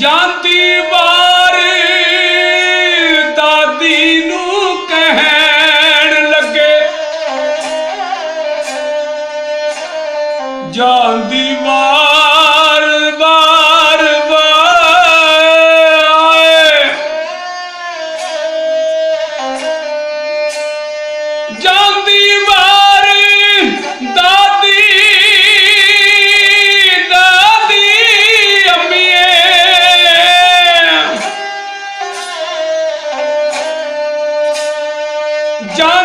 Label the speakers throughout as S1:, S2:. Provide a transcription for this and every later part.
S1: ਜਾਂਦੀ ਵਾਰੀ ਦਾਦੀ ਨੂੰ ਕਹਿਣ ਲੱਗੇ। ਜਾਂਦੀ ਵਾਰ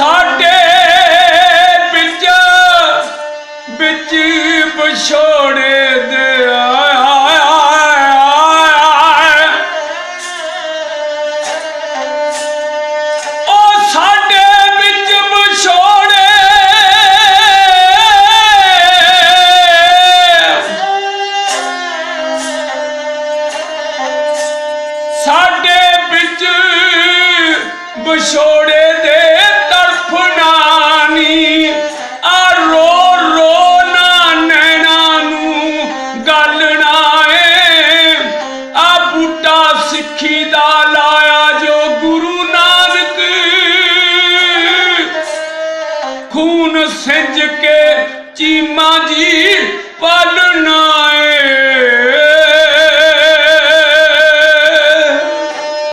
S1: ਸਾਡੇ ਵਿੱਚ ਵਿੱਚ ਵਿਛੋੜੇ ਦੇ ਸਾਡੇ ਵਿੱਚ ਵਿਛੋੜੇ ਦੇ ਸਿੰਜ ਕੇ ਚੀਮਾ ਜੀ ਪਾਲਣਾ ਏ